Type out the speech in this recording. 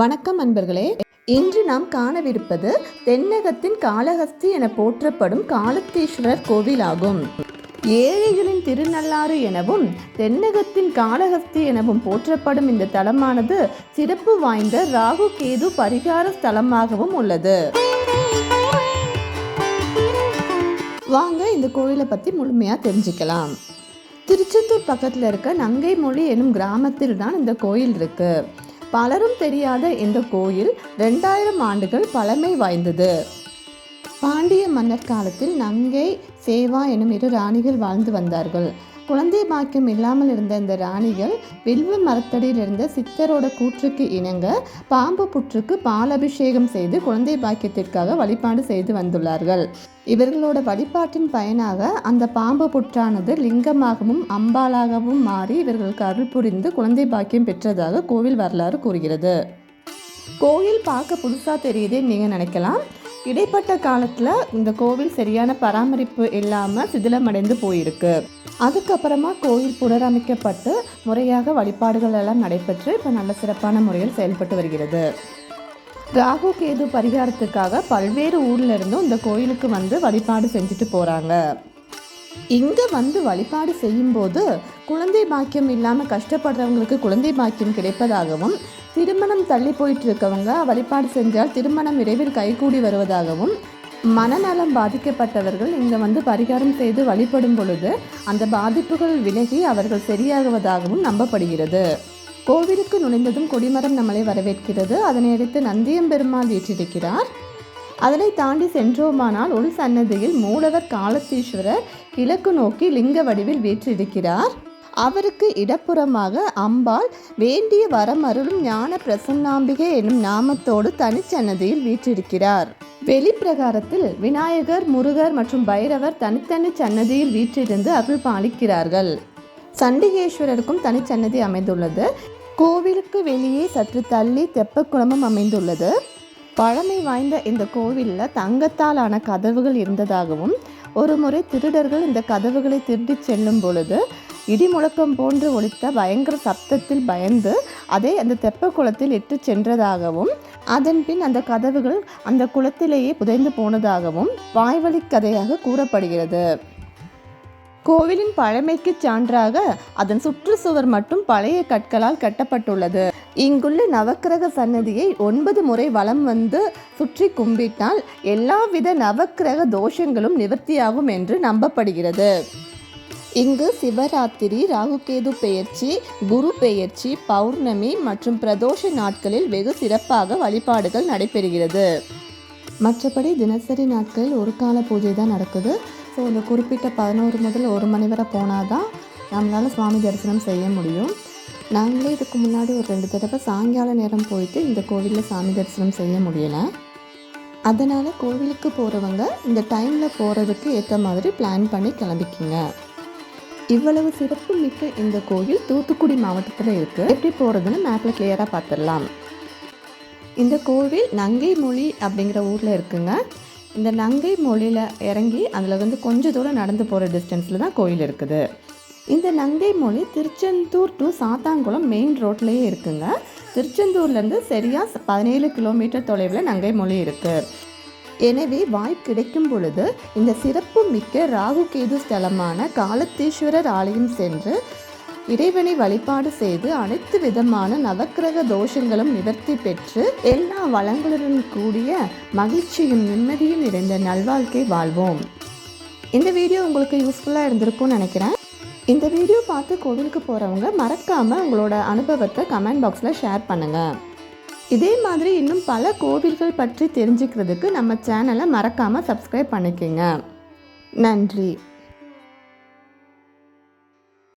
வணக்கம் அன்பர்களே. இன்று நாம் காணவிருப்பது தென்னகத்தின் காளஹஸ்தி என போற்றப்படும் காலத்தீஸ்வரர் கோவிலாகும். ஏழைகளின் திருநள்ளாறு எனவும் தென்னகத்தின் காளஹஸ்தி எனவும் போற்றப்படும் இந்த தலமானது சிறப்பு வாய்ந்த ராகு கேது பரிகார ஸ்தலமாகவும் உள்ளது. வாங்க இந்த கோயிலை பற்றி முழுமையாக தெரிஞ்சுக்கலாம். திருச்செந்தூர் பக்கத்தில் இருக்க நங்கை மொழி எனும் கிராமத்தில் தான் இந்த கோயில் இருக்குது பலரும் தெரியாத இந்த கோயில் ரெண்டாயிரம் ஆண்டுகள் பழமை வாய்ந்தது. பாண்டிய மன்னர் காலத்தில் நங்கை சேவா எனும் இரு ராணிகள் வாழ்ந்து வந்தார்கள். குழந்தை பாக்கியம் இல்லாமல் இருந்த இந்த ராணிகள் வில்வ மரத்தடியில் இருந்த சித்தரோட கூற்றுக்கு இணங்க பாம்பு புற்றுக்கு பாலபிஷேகம் செய்து குழந்தை பாக்கியத்திற்காக வழிபாடு செய்து வந்துள்ளார்கள். இவர்களோட வழிபாட்டின் பயனாக அந்த பாம்பு புற்றானது லிங்கமாகவும் அம்பாலாகவும் மாறி இவர்களுக்கு அருள் புரிந்து குழந்தை பாக்கியம் பெற்றதாக கோவில் வரலாறு கூறுகிறது. கோயில் பார்க்க புதுசாக தெரியுதேன்னு நீங்கள் நினைக்கலாம். இடைப்பட்ட காலத்தில் இந்த கோவில் சரியான பராமரிப்பு இல்லாமல் சிதிலமடைந்து போயிருக்கு. அதுக்கப்புறமா கோயில் புனரமைக்கப்பட்டு முறையாக வழிபாடுகள் எல்லாம் நடைபெற்று இப்போ நல்ல சிறப்பான முறையில் செயல்பட்டு வருகிறது. ராகு கேது பரிகாரத்துக்காக பல்வேறு ஊர்ல இருந்தும் இந்த கோயிலுக்கு வந்து வழிபாடு செஞ்சுட்டு போகிறாங்க இங்கே வந்து வழிபாடு செய்யும்போது குழந்தை பாக்கியம் இல்லாமல் கஷ்டப்படுறவங்களுக்கு குழந்தை பாக்கியம் கிடைப்பதாகவும் திருமணம் தள்ளி போயிட்டு இருக்கவங்க வழிபாடு செஞ்சால் திருமணம் விரைவில் கைகூடி வருவதாகவும் மனநலம் பாதிக்கப்பட்டவர்கள் இங்கே வந்து பரிகாரம் செய்து வழிபடும் பொழுது அந்த பாதிப்புகள் விலகி அவர்கள் சரியாகுவதாகவும் நம்பப்படுகிறது. கோவிலுக்கு நுழைந்ததும் கொடிமரம் நம்மளை வரவேற்கிறது. அதனை அடுத்து நந்தியம்பெருமாள் வீற்றிருக்கிறார். அதனை தாண்டி சென்றோமானால் உள் சன்னதியில் மூலவர் காலத்தீஸ்வரர் கிழக்கு நோக்கி லிங்க வடிவில் வீற்றிருக்கிறார். அவருக்கு இடப்புறமாக அம்பாள் வேண்டிய வரமருளும் ஞான பிரசன்னாம்பிகை எனும் நாமத்தோடு தனிச்சன்னதியில் வீற்றிருக்கிறார். வெளிப்பிரகாரத்தில் விநாயகர் முருகர் மற்றும் பைரவர் தனித்தனி சன்னதியில் வீற்றிருந்து அருள் பாலிக்கிறார்கள். சண்டிகேஸ்வரருக்கும் தனிச்சன்னதி அமைந்துள்ளது. கோவிலுக்கு வெளியே சற்று தள்ளி தெப்பக்குளமும் அமைந்துள்ளது. பழமை வாய்ந்த இந்த கோவிலில் தங்கத்தாலான கதவுகள் இருந்ததாகவும் ஒரு முறை திருடர்கள் இந்த கதவுகளை திருடிச் செல்லும் பொழுது இடி முழக்கம் போன்று ஒலித்த பயங்கர சப்தத்தில் பயந்து அதை அந்த தெப்ப குளத்தில் இட்டு சென்றதாகவும் அதன் பின் அந்த கதவுகள் அந்த குளத்திலேயே புதைந்து போனதாகவும் வாய்வழி கதையாக கூறப்படுகிறது. கோவிலின் பழமைக்கு சான்றாக அதன் சுற்றுச்சுவர் மட்டும் பழைய கற்களால் கட்டப்பட்டுள்ளது. இங்குள்ள நவக்கிரக சன்னதியை ஒன்பது முறை வலம் வந்து சுற்றி கும்பிட்டால் எல்லாவித நவக்கிரக தோஷங்களும் நிவர்த்தியாகும் என்று நம்பப்படுகிறது. இங்கு சிவராத்திரி ராகுகேது பெயர்ச்சி குரு பெயர்ச்சி பௌர்ணமி மற்றும் பிரதோஷ நாட்களில் வெகு சிறப்பாக வழிபாடுகள் நடைபெறுகிறது. மற்றபடி தினசரி நாட்களில் ஒரு கால பூஜை தான் நடக்குது. ஸோ இந்த குறிப்பிட்ட பதினோரு முதல் ஒரு மணி வரை போனால் தான் நம்மளால் சுவாமி தரிசனம் செய்ய முடியும். நாங்களே இதுக்கு முன்னாடி ஒரு ரெண்டு தடவை சாயங்கால நேரம் போயிட்டு இந்த கோவிலில் சாமி தரிசனம் செய்ய முடியலை. அதனால் கோவிலுக்கு போகிறவங்க இந்த டைமில் போகிறதுக்கு ஏற்ற மாதிரி பிளான் பண்ணி கிளம்பிக்கிங்க. இவ்வளவு சிறப்பு மிக்க இந்த கோயில் தூத்துக்குடி மாவட்டத்தில் இருக்குது எப்படி போகிறதுன்னு மேப்பில் கிளியராக பார்த்துடலாம் இந்த கோவில் நங்கை மொழி அப்படிங்கிற ஊரில் இருக்குங்க. இந்த நங்கை மொழியில் இறங்கி அதில் வந்து கொஞ்சம் தூரம் நடந்து போகிற டிஸ்டன்ஸில் தான் கோயில் இருக்குது. இந்த நங்கை மொழி திருச்செந்தூர் டு சாத்தாங்குளம் மெயின் ரோட்லேயே இருக்குங்க. திருச்செந்தூர்லேருந்து சரியாக பதினேழு கிலோமீட்டர் தொலைவில் நங்கை மொழி இருக்குது எனவே வாய்ப்பு கிடைக்கும் பொழுது இந்த சிறப்பு மிக்க ராகு கேது ஸ்தலமான காலத்தீஸ்வரர் ஆலயம் சென்று இறைவனை வழிபாடு செய்து அனைத்து விதமான நவக்கிரக தோஷங்களும் நிவர்த்தி பெற்று எல்லா வளங்களுடன் கூடிய மகிழ்ச்சியும் நிம்மதியும் நிறைந்த நல்வாழ்க்கை வாழ்வோம். இந்த வீடியோ உங்களுக்கு யூஸ்ஃபுல்லாக இருந்திருக்கும்னு நினைக்கிறேன். இந்த வீடியோ பார்த்து கோவிலுக்கு போகிறவங்க மறக்காமல் உங்களோட அனுபவத்தை கமெண்ட் பாக்ஸில் ஷேர் பண்ணுங்கள் இதே மாதிரி இன்னும் பல கோவில்கள் பற்றி தெரிஞ்சுக்கிறதுக்கு நம்ம சேனலை மறக்காமல் சப்ஸ்கிரைப் பண்ணிக்கோங்க. நன்றி.